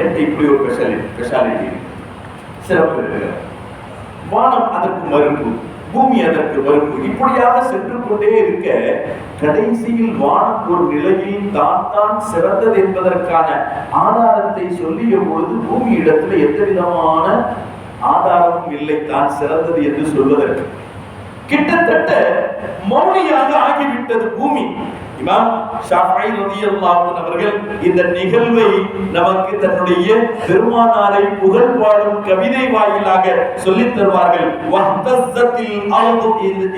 எனக்கு இப்படி ஒரு ஸ்பெஷாலிட்டி ஸ்பெஷாலிட்டி சிறப்பு. வானம் அதற்கு மறுப்பு பூமி அதற்கு மறுப்பு. இப்படியாக சென்று கொண்டே இருக்க கடைசியில் வானம் ஒரு நிலையில் தான் தான் சிறந்தது என்பதற்கான ஆதாரத்தை சொல்லிய பொழுது பூமி இடத்துல எந்த விதமான ஆதாரமும் இல்லை தான் சிறந்தது என்று சொல்வதற்கு. கிட்டத்தட்ட மௌனியாக ஆகிவிட்டது பூமி. இமாம் ஷாஃபை ரலியல்லாஹு அவர்கள் இந்த நிகழ்வை நமக்கு தன்னுடைய பெருமானாரை புகழ் பாடும் கவிதை வாயிலாக சொல்லி தருவார்கள். வஹ்தஸ்ஸத்தில் அர்து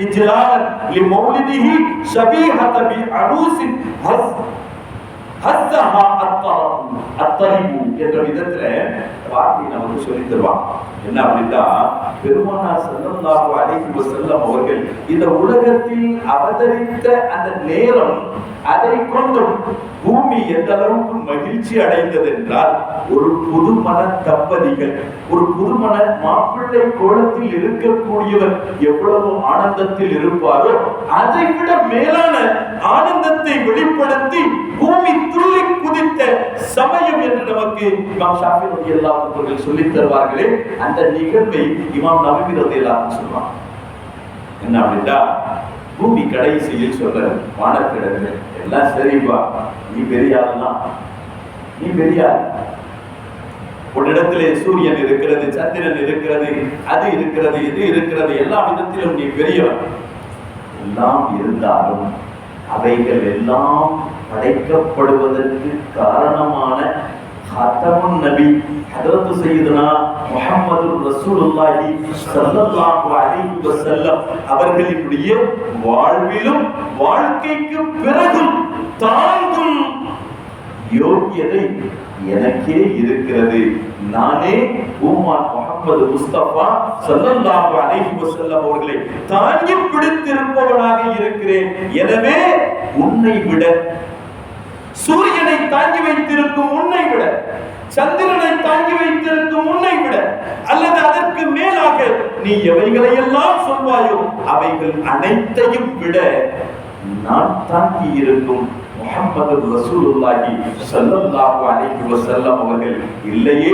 இஜ்லாலன் லிமௌலிதிஹி ஷபீஹத பி அரூசின் ஹஸ் ஹஸ்ஸஹா அத்தரபு அத்தரிபு என்ற விதத்துல வார்த்தை நமக்கு சொல்லி தருவான். என்ன அப்படின்னா பெருமானார் ஸல்லல்லாஹு அலைஹி செல்லம் அவர்கள் இந்த உலகத்தில் அவதரித்த அந்த நேரம் அதை கொண்டும் பூமி எந்த அளவுக்கு மகிழ்ச்சி அடைந்தது என்றால் ஒரு புதுமண தம்பதிகள் ஒரு புதுமண மாப்பிள்ளை கோலத்தில் இருக்கக்கூடியவர் எவ்வளவு ஆனந்தத்தில் இருப்பாரோ அதை விட மேலான ஆனந்தத்தை வெளிப்படுத்தி பூமி துள்ளி குதித்த சமயம் என்று நமக்கு நாம் ஷாஃபி எல்லாம் அவர்கள் சொல்லித் தருவார்களே அந்த நிகழ்வை இமாம் நபி எல்லாரும் சொல்லுவாங்க என்ன அப்படின்னா பூமி கடைசியில் சொல்ற வானக்கிழங்கு எல்லாம் சரிப்பா நீ பெரிய ஆளுதான் நீ பெரிய ஆள் உன்னிடத்திலே சூரியன் இருக்கிறது சந்திரன் இருக்கிறது அது இருக்கிறது இது இருக்கிறது எல்லா விதத்திலும் நீ பெரியவன் எல்லாம் இருந்தாலும் அவைகள் எல்லாம் படைக்கப்படுவதற்கு காரணமான ஹத்தமுன் நபி ஹதரத் சையதுனா முஹம்மது ரசூலுல்லாஹி ஸல்லல்லாஹு அலைஹி வஸல்லம். அவர்களினுடைய வாழ்விலும் வாழ்க்கைக்கு பிறகும் தாங்கும் யோக்கியதை எனக்கே இருக்கிறது. நானே உமான் முகமது முஸ்தபா சல்லல்லாஹு அலைஹி வஸல்லம் அவர்களை தாங்கி பிடித்திருப்பவனாக இருக்கிறேன். எனவே உன்னை விட சூரியனை தாங்கி வைத்திருக்கும் உன்னை விட சந்திரனை தாங்கி வைத்திருக்கும் உன்னை விட அல்லது அதற்கு மேலாக நீ எவைகளை எல்லாம் சொல்வாயோ அவைகள் அனைத்தையும் விட நான் தாங்கி இருக்கும் முகமது ரசூலுல்லாஹி சல்லல்லாஹு அலைஹி வஸல்லம் அவர்கள் இல்லையே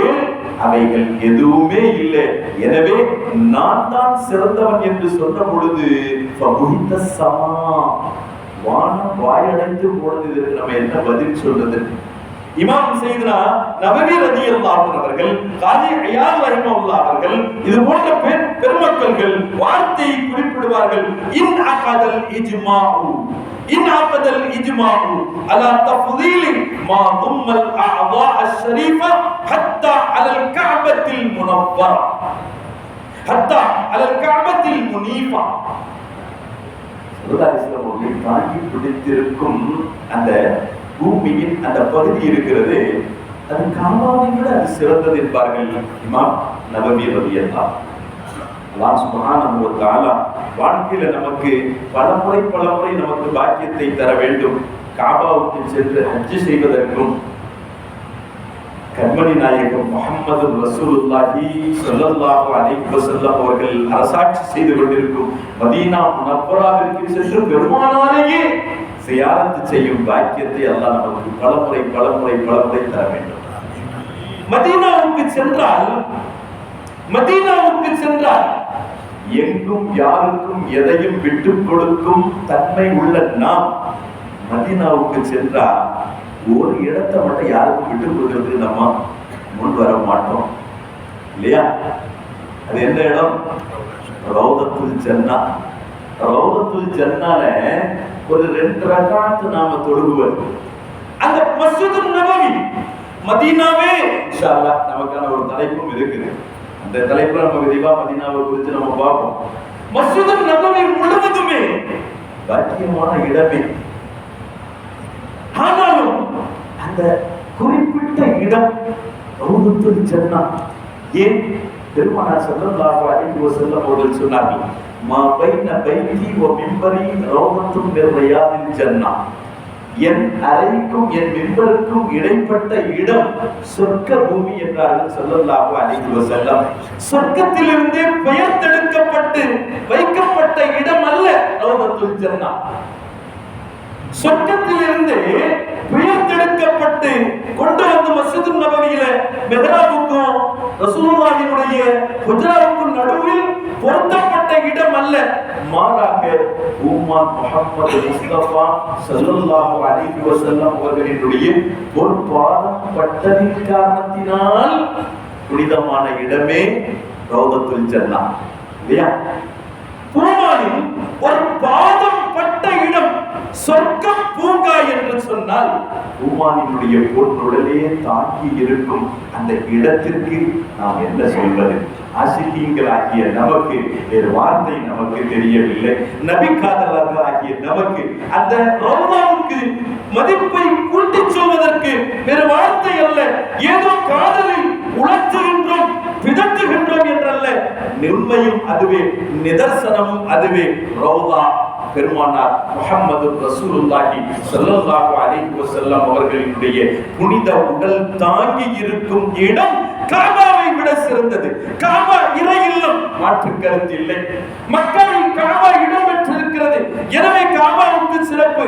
அவைகள் எதுவுமே இல்லை. எனவே நான் தான் சிறந்தவன் என்று சொன்ன பொழுது ஃபபுஹித சமா வானம் வாயடைந்து போனது இதற்கு நம்ம என்ன பதில் சொல்றது? இமாம் செய்தனா நபவி ரதி அவர்கள் காதி அயால் ரஹிமஹுல்லாஹ் அவர்கள் இது போன்ற பெண் பெருமக்கள்கள் வார்த்தையை குறிப்பிடுவார்கள். இன் அகதல் இஜ்மாஉ இன் அகதல் இஜ்மாஉ அலா தஃதீல் மா தும்மல் அஅதா அஷ்ஷரீஃப ஹத்தா அலல் கஅபத்தில் முனவ்வரா. ஹத்தா அலல் கஅபத்தில் முனீஃபா. சுல்லாஸ்லாம் அவர்களை தாங்கி பிடித்திருக்கும் அந்த பூமியின் அந்த பகுதி இருக்கிறது. அது காமாவை விட அது சிறந்தது என்பார்கள் இமாம் நவமி ரவியல்லா அல்லாஹ் சுப்ஹானஹு வ தஆலா வாழ்க்கையில நமக்கு பலமுறை பலமுறை நமக்கு பாக்கியத்தை தர வேண்டும். காபாவுக்கு சென்று ஹஜ் செய்வதற்கும் கண்மணி நாயகம் முகமது ரசூலுல்லாஹி சொல்லல்லாஹு அலைஹி வஸல்லம் அவர்கள் அரசாட்சி செய்து கொண்டிருக்கும் மதீனா முனவ்வராவிற்கு சென்று பெருமானாரையே சியாரத்து செய்யும் பாக்கியத்தை எல்லாம் நமக்கு பலமுறை பலமுறை பலமுறை தர வேண்டும். மதீனாவுக்கு சென்றால் மதீனாவுக்கு சென்றால் எங்கும் யாருக்கும் எதையும் விட்டு கொடுக்கும் தன்மை உள்ள நாம் மதீனாவுக்கு சென்றால் ஒரு இடத்தை மட்டும் யாருக்கும் விட்டு கொடுக்கறதுக்கு நம்ம முன் வர மாட்டோம். இல்லையா? அது எந்த இடம்? ரௌதத்துல் சென்னா ரௌதத்துல் ஜன்னால ஒரு ரெண்டு ரகாத்து நாம தொழுகுவது அந்த மஸ்ஜிது நபவி மதீனாவே இன்ஷா அல்லாஹ் நமக்கான ஒரு தலைப்பும் இருக்குது. அந்த தலைப்புல நம்ம விரிவா மதீனாவை குறித்து நம்ம பார்ப்போம். மஸ்ஜிது நபவி முழுவதுமே பாக்கியமான இடமே. ஆனாலும் அந்த குறிப்பிட்ட இடம் ரௌதத்துல் ஜன்னா ஏன்? பெருமானார் ஸல்லல்லாஹு அலைஹி வஸல்லம் அவர்கள் சொன்னார்கள் மா பைன பைத்தி ஓ மிம்பரி ரௌதத்தும் மின் ரியாதில் ஜன்னா என் அறைக்கும் என் மிம்பருக்கும் இடைப்பட்ட இடம் சொர்க்க பூமி என்றார்கள் ஸல்லல்லாஹு அழைத்து செல்லம் சொர்க்கத்திலிருந்தே பெயர்த்தெடுக்கப்பட்டு வைக்கப்பட்ட இடம் அல்ல ரௌதத்துல் ஜன்னா. சொர்க்கத்திலிருந்து உயர்த்தெடுக்கப்பட்டு கொண்டு வந்து மஸ்ஜிது நபவியில மெஹராபுக்கும் ரசூலுல்லாஹினுடைய குஜரா நடுவில் பொருத்தப்பட்ட இடம் அல்ல மாறாக உம்மான் முகமது முஸ்தபா சல்லுல்லாஹு அலைஹி வஸல்லம் அவர்களினுடைய ஒரு பாதம் பட்டதின் காரணத்தினால் புனிதமான இடமே ரோதத்துல் ஜன்னா. இல்லையா? பூமானின் ஒரு பாதம் சொர்க்கம் பூங்கா என்று சொன்னால் பூமானினுடைய பொருளுடனே தாக்கி இருக்கும் அந்த இடத்திற்கு நாம் என்ன சொல்வது? ஆசிரியங்களாகிய நமக்கு வேறு வார்த்தை நமக்கு தெரியவில்லை. நபிக்காதலர்கள் ஆகிய நமக்கு அந்த ரோமாவுக்கு மதிப்பை கூட்டிச் சொல்வதற்கு வேறு வார்த்தை அல்ல. ஏதோ காதலை உணர்த்துகின்றோம் பிதற்றுகின்றோம் என்றல்ல. நிர்மையும் அதுவே நிதர்சனமும் அதுவே. ரோதா பெருமானார் முஹம்மது ரசூலுல்லாஹி சல்லல்லாஹு அலைஹி வஸல்லம் அவர்களினுடைய புனித உடல் தாங்கி இருக்கும் இடம் காபாவை விட சிறந்தது. காபா இறை இல்லம் மாற்று கருத்து இல்லை. மக்களின் காபா இடம் பெற்றிருக்கிறது எனவே காபாவுக்கு சிறப்பு.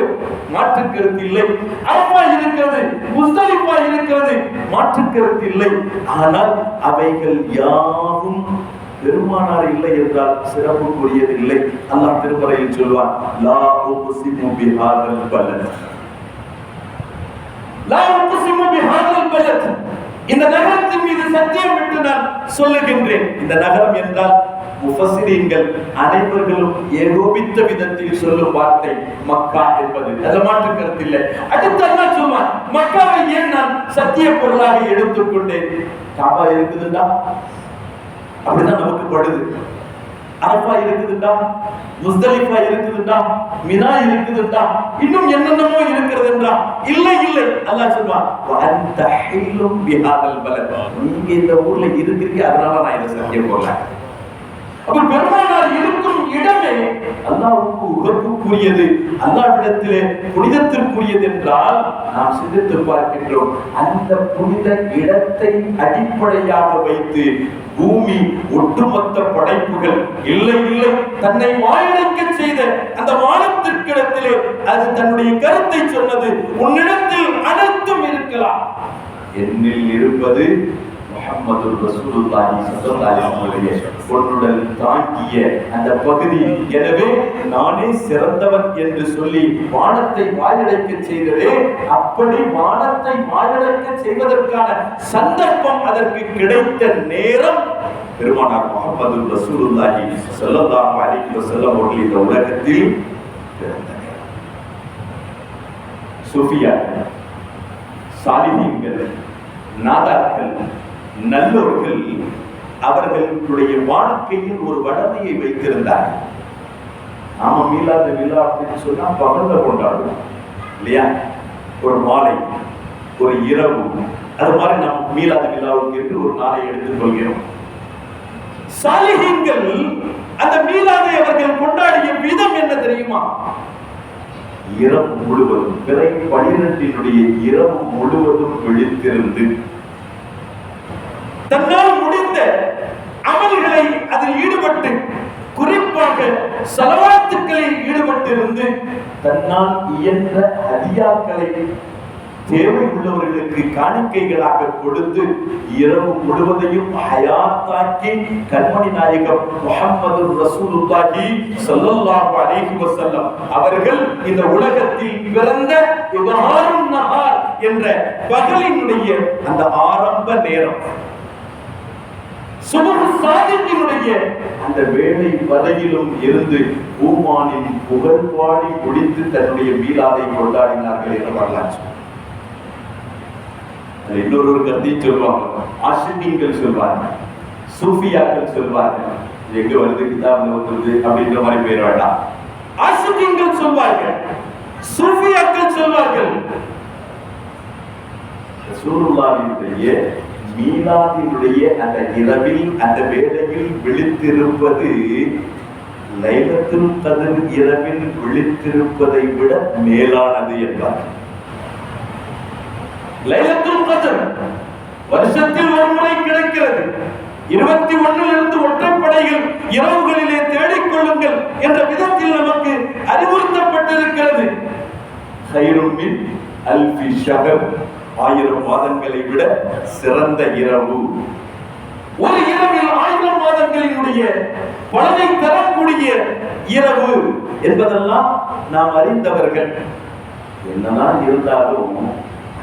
மாற்று கருத்து இல்லை. அரபா இருக்கிறது முஸ்தலிஃபா இருக்கிறது மாற்று கருத்து இல்லை. ஆனால் அவைகள் யாவும் பெருமானார் இல்லை என்றால் சிறப்புக்குரியது இல்லை. அல்லாஹ் திருமறையில் சொல்வான் லா பிஹாதல் பலத் லா பிஹாதல் பலத் இந்த நகரத்தின் மீது சத்தியம் விட்டு நான் சொல்லுகின்றேன். இந்த நகரம் என்றால் முஃபஸ்ஸிரீன்கள் அனைவர்களும் ஏகோபித்த விதத்தில் சொல்லும் வார்த்தை மக்கா என்பது. அது மாற்று கருத்தில்லை அடுத்து என்ன சொல்வான் மக்காவை ஏன் நான் சத்திய பொருளாக எடுத்துக்கொண்டேன்? காபா இருக்குதுண்டா? அப்படிதான் நமக்கு படுது. அரப்பா இருக்குதுண்டா முஸ்தலிஃபா இருக்குதுண்டா மினா இருக்குதுண்டா இன்னும் என்னென்னமோ இருக்கிறதுன்றா. இல்லை இல்லை அல்லாஹ் சொல்வான் அந்த ஹில்லும் பிஹாதல் பலத். நீங்க இந்த ஊர்ல இருக்கிறீங்க அதனால நான் இதை சத்தியம் போல அப்ப பெருமாள் இடமே அல்லாவுக்கு உகப்புக்குரியது அல்லாவிடத்திலே புனிதத்திற்குரியது என்றால் நாம் சிந்தித்து பார்க்கின்றோம். அந்த புனித இடத்தை அடிப்படையாக வைத்து பூமி ஒட்டுமொத்த படைப்புகள் இல்லை இல்லை தன்னை வாழக்க செய்த அந்த வானத்திற்கிடத்திலே அது தன்னுடைய கருத்தை சொன்னது உன்னிடத்தில் அனைத்தும் இருக்கலாம். என்னில் இருப்பது முகமது ரசூலுல்லாஹி ஸல்லல்லாஹு அலைஹி வஸல்லம் பொன்னுடல் தாங்கிய அந்த பகுதி. எனவே நானே சிறந்தவன் என்று சொல்லி வானத்தை வாயடைக்க செய்ததே அப்படி வானத்தை வாயடைக்க செய்வதற்கான சந்தர்ப்பம் அதற்கு கிடைத்த நேரம் பெருமானார் முகமது ரசூலுல்லாஹி ஸல்லல்லாஹு அலைஹி வஸல்லம் அவர்கள் இந்த உலகத்தில் பிறந்த சூஃபியா சாலிஹீன்கள் நாதாக்கள் நல்லோர்கள் அவர்களுடைய வாழ்க்கையில் ஒரு வடமையை வைத்திருந்தார். நாம மீளாத விழா அப்படின்னு சொன்னா பகல்ல கொண்டாடுவோம். இல்லையா? ஒரு மாலை ஒரு இரவு அது மாதிரி நாம் மீளாத விழாவுக்கு என்று ஒரு நாளை எடுத்துக் கொள்கிறோம். சாலிஹீன்கள் அந்த மீளாதை அவர்கள் கொண்டாடிய விதம் என்ன தெரியுமா? இரவு முழுவதும் பிறை பனிரெண்டினுடைய இரவு முழுவதும் விழித்திருந்து தன்னால் முடிந்த அமல்களை அதில் ஈடுபட்டு குறிப்பாக செலவாத்துக்களில் ஈடுபட்டிருந்து தன்னால் இயன்ற அதிகாக்களை தேவை உள்ளவர்களுக்கு காணிக்கைகளாக கொடுத்து இரவு முழுவதையும் ஹயாத்தாக்கி கண்மணி நாயகம் முகமது ரசூலுல்லாஹி சல்லல்லாஹு அலைஹி வஸல்லம் அவர்கள் இந்த உலகத்தில் பிறந்த இவ்வாறும் நஹார் என்ற பகலினுடைய அந்த ஆரம்ப நேரம். அந்த வேலை பதவியிலும் இருந்து பூமானின் புகழ் பாடி முடித்து தன்னுடைய மீளாதை கொண்டாடினார்கள் என்று வரலாற்று இன்னொரு ஒரு கருத்தையும் சொல்லுவாங்க ஆசிரியங்கள் சொல்வாங்க. சூஃபியாக்கள் சொல்வாங்க. எங்க வருது? கிதாப்ல வருது அப்படின்ற மாதிரி பேர் வேண்டாம். ஆசிரியங்கள் சொல்வார்கள் சூஃபியாக்கள் சொல்வார்கள். ரசூலுல்லாஹினுடைய மீனாவினுடைய அந்த இரவில் அந்த வேளையில் விழித்திருப்பது லைலத்துல் கதிர் இரவில் விழித்திருப்பதை விட மேலானது என்றார் லைலத்துல் கதிர் வருஷத்தில் ஒரு முறை கிடைக்கிறது. இருபத்தி ஒன்னிலிருந்து ஒற்றைப்படைகள் இரவுகளிலே தேடிக்கொள்ளுங்கள் என்ற விதத்தில் நமக்கு அறிவுறுத்தப்பட்டிருக்கிறது. அல்பி ஷகர் ஆயிரம் மாதங்களை விட சிறந்த இரவு. ஒரு இரவில் ஆயிரம் மாதங்களினுடைய பலனை தரக்கூடிய இரவு என்பதெல்லாம் நாம் அறிந்தவர்கள். என்னதான் இருந்தாலும்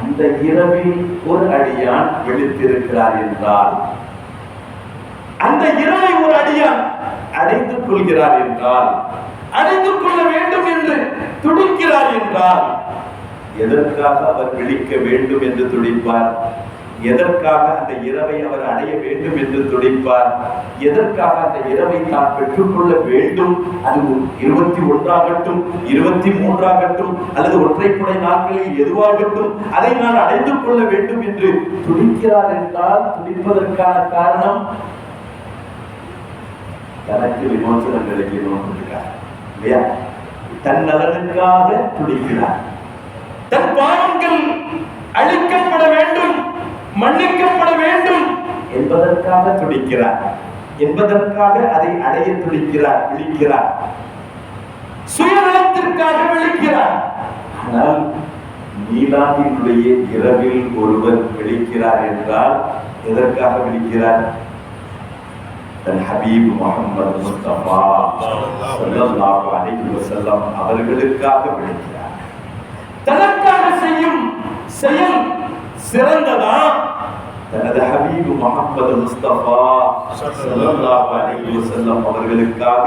அந்த இரவில் ஒரு அடியான் விழித்திருக்கிறார் என்றால் அந்த இரவை ஒரு அடியான் அடைந்து கொள்கிறார் என்றால் அடைந்து கொள்ள வேண்டும் என்று துடிக்கிறார் என்றால் எதற்காக அவர் விழிக்க வேண்டும் என்று துடிப்பார்? எதற்காக அந்த இரவை அவர் அடைய வேண்டும் என்று துடிப்பார்? எதற்காக அந்த இரவை தான் பெற்றுக்கொள்ள வேண்டும்? அது இருபத்தி ஒன்றாகட்டும் இருபத்தி மூன்றாகட்டும் அல்லது ஒற்றைப்படை நாட்களில் எதுவாகட்டும் அதை நான் அடைந்து கொள்ள வேண்டும் என்று துடிக்கிறார் என்றால் துடிப்பதற்கான காரணம்? தனக்கு விமோசனம் கிடைக்கணும் இல்லையா? தன் நலனுக்காக துடிக்கிறார். தன் பாவங்கள் அழிக்கப்பட வேண்டும் மன்னிக்கப்பட வேண்டும் என்பதற்காக துடிக்கிறார் என்பதற்காக அதை அடைய துடிக்கிறார் விழிக்கிறார். சுயநலத்திற்காக விழிக்கிறார். ஆனால் நீலாந்தினுடைய இரவில் ஒருவர் விழிக்கிறார் என்றால் எதற்காக விழிக்கிறார்? தன் ஹபீப் முகமது முஸ்தபா ஸல்லல்லாஹு அலைஹி வஸல்லம் அவர்களுக்காக விழிக்கிறார். செய்யும் செயல் சிறந்ததா? தனது ஹபீபு முகமது முஸ்தபா சல்லல்லாஹு அலைஹி வஸல்லம் அவர்களுக்காக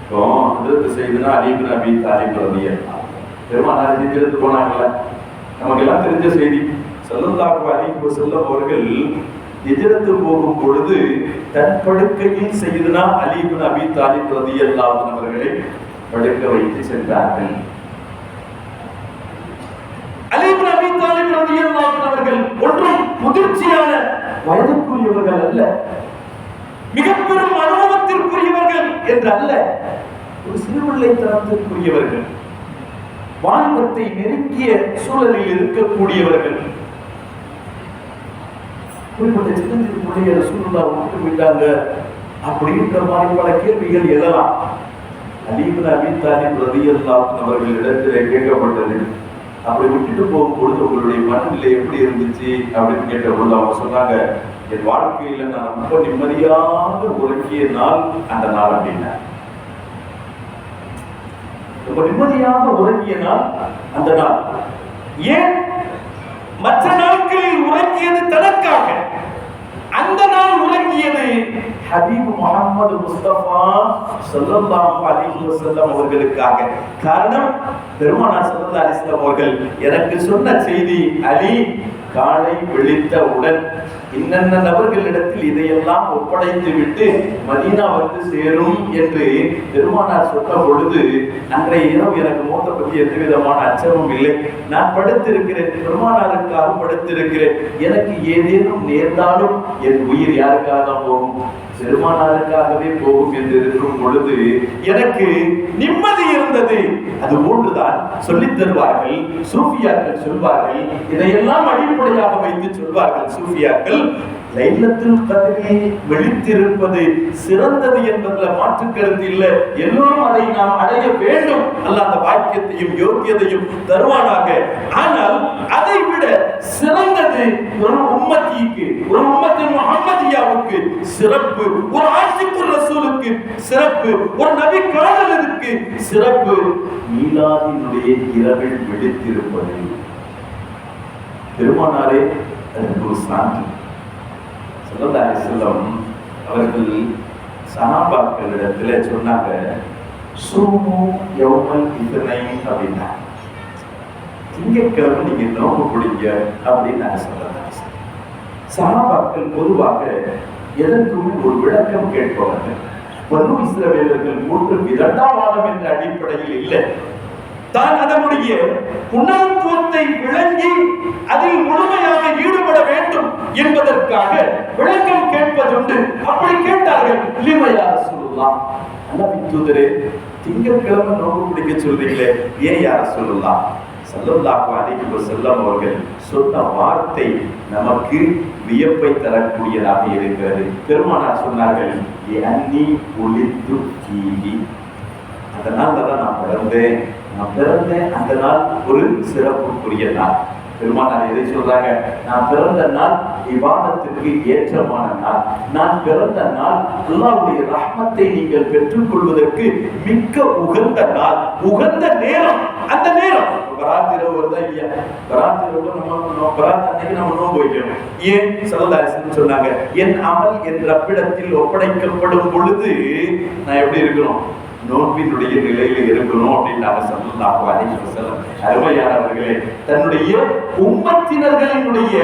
இப்போ ஹஜ்ரத் சையதுனா அலி இப்னு அபி தாலிப் ரலியல்லாஹு பெருமானார் ஹிஜ்ரத் போனாங்கல்ல நமக்கு எல்லாம் தெரிஞ்ச செய்தி. சல்லல்லாஹு அலைஹி வஸல்லம் அவர்கள் ஹிஜ்ரத்து போகும் பொழுது தன் படுக்கையில் செய்தனா அலி இப்னு அபி தாலிப் ரலியல்லாஹு அவர்களை படுக்க வைத்து சென்றார்கள் அலி இப்னு அபி தாலிப் ரலியல்லாஹு அவர்கள் ஒன்றும் முதிர்ச்சியான வயதுக்குரியவர்கள் அல்ல. மிக பெரும் அனுபவத்திற்குரியவர்கள் என்று அல்ல ஒரு சிறுபிள்ளை தரத்திற்குரியவர்கள். வாலிபத்தை நெருங்கிய சூழலில் இருக்கக்கூடியவர்கள். குறிப்பிட்ட சின்னஞ்சிறு பிள்ளைய ரசூலுல்லா விட்டு விட்டாங்க அப்படின்ற மாதிரி பல கேள்விகள் எழலாம் அலீபன் அபி தாலிப் ரலியல்லாஹு அவர்களிடத்திலே கேட்கப்பட்டது. அப்படி விட்டுட்டு போகும்பொழுது உங்களுடைய மனநிலை எப்படி இருந்துச்சு அப்படின்னு கேட்ட பொழுது அவங்க சொன்னாங்க என் வாழ்க்கையில நான் ரொம்ப நிம்மதியாக உறக்கிய நாள் அந்த நாள் அப்படின்னா. ரொம்ப நிம்மதியாக உறங்கிய நாள் அந்த நாள். ஏன்? மற்ற நாட்களில் உறங்கியது தனக்காக. அந்த நாள் உறங்கியது ஹபீப் முகமது முஸ்தபா ஸல்லல்லாஹு அலிஹி வசல்லம் அவர்களுக்காக. காரணம் பெருமானார் சொல்லல்லா அலிஸ்லாம் அவர்கள் எனக்கு சொன்ன செய்தி அலி காலை விழித்தவுடன் இன்னென்ன நபர்களிடத்தில் இதையெல்லாம் ஒப்படைத்து விட்டு மதீனா வந்து சேரும் என்று பெருமானார் சொன்ன பொழுது அன்றைய இரவு எனக்கு மூத்த பற்றி எந்த விதமான அச்சமும் இல்லை. நான் படுத்திருக்கிறேன் பெருமானாருக்காக படுத்திருக்கிறேன். எனக்கு ஏதேனும் நேர்ந்தாலும் என் உயிர் யாருக்காக தான் போகும்? பெருமானாருக்காகவே போகும் என்று இருக்கும் பொழுது எனக்கு நிம்மதி இருந்தது. அது ஒன்றுதான் சொல்லித் தருவார்கள் சூஃபியாக்கள் சொல்வார்கள் இதையெல்லாம் அடிப்படையாக வைத்து சொல்வார்கள் சூஃபியாக்கள். லைலத்துல் கதிரில் விழித்திருப்பது சிறந்தது என்பதுல மாற்று கருத்து இல்லை. எல்லோரும் அதை நாம் அடைய வேண்டும். அல்ல அந்த வாக்கியத்தையும் யோக்கியதையும் தருவானாக. ஆனால் அதை விட சிறந்தது ஒரு உம்மத்திக்கு ஒரு உம்மத்தின் முகமதியாவுக்கு சிறப்பு ஒரு ஆசிக்குர் ரசூலுக்கு சிறப்பு ஒரு நபி காதலருக்கு சிறப்பு. மீலாதினுடைய இரவில் விழித்திருப்பது. பெருமானாரே அதற்கு ஒரு சான்று சுகந்தாரி செல்லம் அவர்கள் சனாபாக்களிடத்துல சொன்னாங்க சூமு யௌமல் இத்தனை அப்படின்னா திங்கட்கிழமை நீங்க நோம்பு பிடிங்க அப்படின்னு நாங்கள் சொல்லலாம் சனாபாக்கள் பொதுவாக எதற்குமே ஒரு விளக்கம் கேட்பவர்கள். பனு இஸ்ரவேலர்கள் மூன்று விதண்டாவாதம் என்ற அடிப்படையில் இல்லை. தான் அதனுடைய குணத்துவத்தை விளங்கி அதில் முழுமையாக ஈடுபட வேண்டும் என்பதற்காக விளக்கம் கேட்பதுண்டு. அப்படி கேட்டார்கள் லிமையா சொல்லலாம் தூதரே திங்கட்கிழமை நோக்கு பிடிக்க சொல்றீங்களே ஏன் யார சொல்லலாம் சல்லல்லாஹு அலைஹி வஸல்லம் அவர்கள் சொன்ன வார்த்தை நமக்கு வியப்பை தரக்கூடியதாக இருக்கிறது. பெருமானார் சொன்னார்கள் அன்னி ஒளித்து கீழி அதனால தான் நான் பிறந்தேன். நான் பிறந்த அந்த நாள் ஒரு சிறப்புக்குரிய நாள் பெருமானார் எதை சொல்றாங்க? நான் பிறந்த நாள் இவாதத்திற்கு ஏற்றமான நாள். நான் பிறந்த நாள் அல்லாவுடைய ரஹ்மத்தை நீங்கள் பெற்றுக்கொள்வதற்கு மிக்க உகந்த நாள். உகந்த நேரம். அந்த நேரம். பராத் இரவு வருதா இல்லையா? பராத் இரவு நம்ம நம்ம பராத் அன்னைக்கு நம்ம நோன்பு வைக்கணும். ஏன்? சரதாரிசன் சொன்னாங்க என் அமல் என் ரப்பிடத்தில் ஒப்படைக்கப்படும் பொழுது நான் எப்படி இருக்கணும்? நோக்கினுடைய நிலையில இருக்கணும் அப்படின்னாங்க சல்லல்லாஹு அலைஹி வஸல்லம் அருமையானவர்களே தன்னுடைய உம்மத்தினர்களினுடைய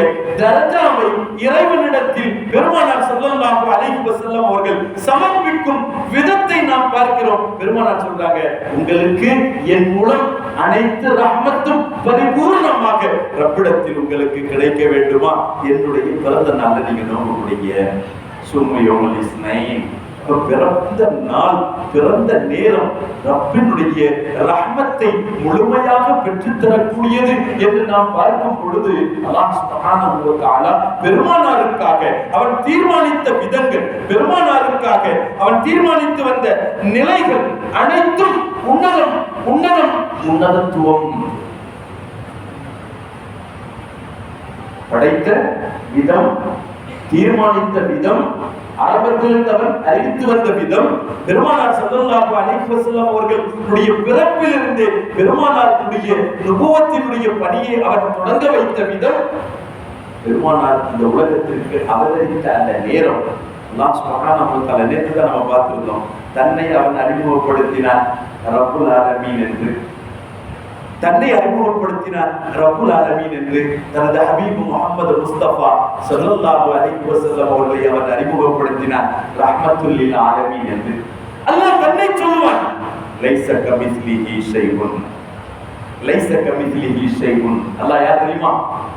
தர்ஜாவை இறைவனிடத்தில் பெருமானார் சொல்லலாம் அலைஹி செல்லும் அவர்கள் சமர்ப்பிக்கும் விதத்தை நாம் பார்க்கிறோம். பெருமானார் சொல்றாங்க உங்களுக்கு என் மூலம் அனைத்து ரஹ்மத்தும் பரிபூர்ணமாக ரப்பிடத்தில் உங்களுக்கு கிடைக்க வேண்டுமா? என்னுடைய பிறந்த நாள்ல நீங்க நோம்பு குடிங்க சும்மையோமல் இஸ்னைன் பிறந்த நாள் பிறந்த நேரம் ரப்பினுடைய ரஹ்மத்தை முழுமையாக பெற்றுத்தரக்கூடியது என்று நாம் பார்க்கும் பொழுது அல்லாஹ் பெருமானாருக்காக அவன் தீர்மானித்த விதங்கள் பெருமானாருக்காக அவன் தீர்மானித்து வந்த நிலைகள் அனைத்தும் உன்னதம் உன்னதம் உன்னதத்துவம். படைத்த விதம் தீர்மானித்த விதம் ஆரம்பத்தில் அவன் அறிவித்து வந்த விதம் பெருமானார் சல்லல்லாஹு அலைஹி வஸல்லம் அவர்களுடைய பிறப்பிலிருந்து பெருமானாருடைய நுபுவத்தினுடைய பணியை அவர் தொடங்க வைத்த விதம் பெருமானார் இந்த உலகத்திற்கு அவதரித்த அந்த நேரம். அல்லாஹ் சுப்ஹானஹு வ தஆலா நேற்று தான் நம்ம பார்த்திருந்தோம். தன்னை அவன் அறிமுகப்படுத்தினான். ரப்புல் ஆலமீன் என்று. தன்னை அறிமுகப்படுத்தினார் ரபுல் ஆலமீன் என்று தனது ஹபீப் முகமது முஸ்தபா ஸல்லல்லாஹு அலைஹி வஸல்லம் அவர்களை அவர் அறிமுகப்படுத்தினார். ரஹ்மத்துல் ஆலமீன் என்று. அல்லாஹ் தன்னை சொல்லுவான். லைஸ கமிஸ்லிஹி ஷைஉன். லைஸ கமிஸ்லிஹி ஷைஉன். அல்லாஹ் யார் தெரியுமா?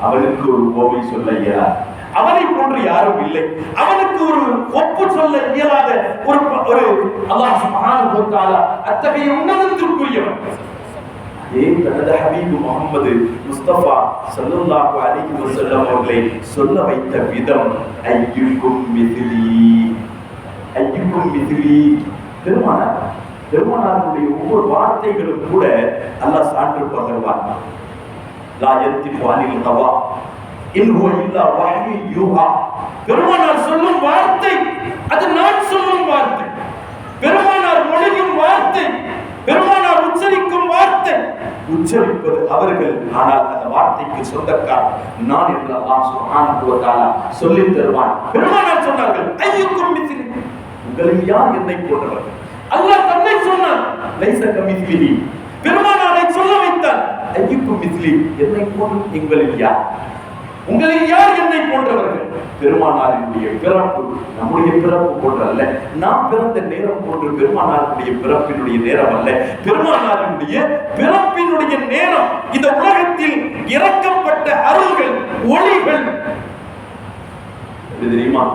அவனுக்கு ஒரு ஓமை சொல்ல இயலாது. அவனை போன்று யாரும் இல்லை. அவனுக்கு ஒரு ஒப்பு சொல்ல இயலாத ஒரு ஒரு அல்லாஹ் சுப்ஹானஹு வ தஆலா அத்தகைய உன்னதத்திற்குரியவன். ஏன் தனது ஹபீப் முகமது முஸ்தபா சல்லுல்லாஹு அலிஹி வஸல்லம் அவர்களை சொல்ல வைத்த விதம் ஐயுக்கும் மிதிலி ஐயுக்கும் மிதிலி பெருமானார் பெருமானாருடைய ஒவ்வொரு வார்த்தைகளும் கூட அல்லாஹ் சான்று பகர்வான். லா யந்திஃபு அனில் ஹவா இன் ஹுவ இல்லா வஹ்யு யூஹா பெருமானார் சொல்லும் வார்த்தை அது நான் சொல்லும் வார்த்தை. பெருமானார் மொழியும் வார்த்தை. பெருமானார் உச்சரிப்பது அவர்கள். ஆனால் அந்த வார்த்தைக்கு சொந்தக்கார் நான் என்று அல்லாஹ் சுப்ஹானஹு சொல்லி தருவான். பெருமானார் சொன்னார்கள் ஐயுக்கும் மிஸ்லி உங்களில் யார் என்னை போன்றவர்கள்? அல்லாஹ் தன்னை சொன்னான் லைஸ கமிஸ்லி பெருமானாரை சொல்ல வைத்தான் ஐயுக்கும் மிஸ்லி என்னை போன்று உங்களில் யார்? உங்களை யார் என்னை போன்றவர்கள்? பெருமானாரினுடைய பிறப்பு நம்முடைய பிறப்பு போன்ற அல்ல நாம் பிறந்த நேரம் போன்று பெருமானாருடைய பிறப்பினுடைய நேரம் அல்ல. பெருமானாரினுடைய பிறப்பினுடைய நேரம் இந்த உலகத்தில் இறக்கப்பட்ட அருள்கள் ஒளிகள். தெரியுமா?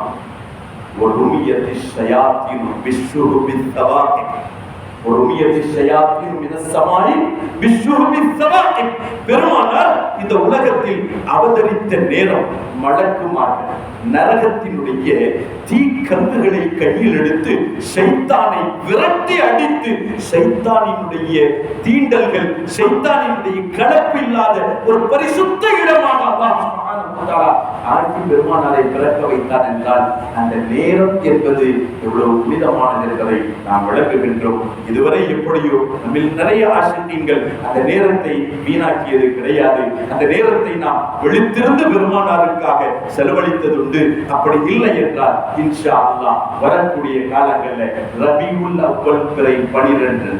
ஒரு ரூமியத்தில் சயாத்தின் விஸ்வரூபின் பெருமானார் இந்த உலகத்தில் அவதரித்த நேரம் மலக்குமார்கள் நரகத்தினுடைய தீ தீக்கந்துகளை கையில் எடுத்து சைத்தானை விரட்டி அடித்து சைத்தானினுடைய தீண்டல்கள் சைத்தானினுடைய கலப்பு இல்லாத ஒரு பரிசுத்த இடமாக அல்லாஹ் சுப்ஹானஹு பெருமானாரை பிறக்க வைத்தார் என்றால் அந்த நேரம் என்பது எவ்வளவு புனிதமானது என்பதை நாம் விளக்குகின்றோம். இதுவரை எப்படியோ நம்மில் நிறைய ஆசிரியங்கள் அந்த நேரத்தை வீணாக்கியது கிடையாது. அந்த நேரத்தை நாம் விழித்திருந்து பெருமானாருக்காக செலவழித்ததுண்டு. அப்படி இல்லை என்றால் இன்ஷா அல்லா வரக்கூடிய காலங்களில் ரபியுல் அவ்வல் பிறை பனிரெண்டு.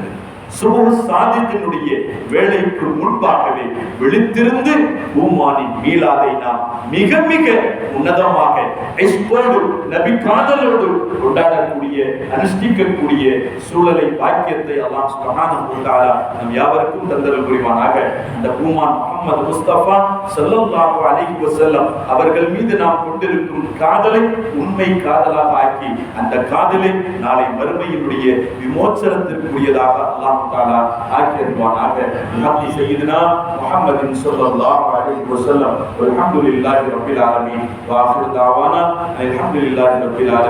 சுபு சாதித்தினுடைய வேலைக்கு முன்பாகவே விழித்திருந்து பூமானின் மீளாதை நாம் மிக மிக உன்னதமாக இஸ்போடு நபி காதலோடு கொண்டாடக்கூடிய அனுஷ்டிக்கக்கூடிய சூழலை பாக்கியத்தை அல்லாஹ் சுப்ஹானஹு நம் யாவருக்கும் தந்தரல் புரிவானாக. இந்த பூமான் முகமது முஸ்தபா செல்லம் அலைஹி செல்லம் அவர்கள் மீது நாம் கொண்டிருக்கும் காதலை உண்மை காதலாக ஆக்கி அந்த காதலை நாளை மறுமையினுடைய விமோச்சனத்திற்குரியதாக அல்லாஹ் தாலா ஆக்கி அருள்வானாக நபி சையதுனா முஹம்மதின் ஸல்லல்லாஹு அலைஹி வஸல்லம் வல்ஹம்துலில்லாஹி ரப்பில் ஆலமீன் வ ஆஃபிரு தாவானா அல்ஹம்துலில்லாஹி ரப்பில் ஆலமீன்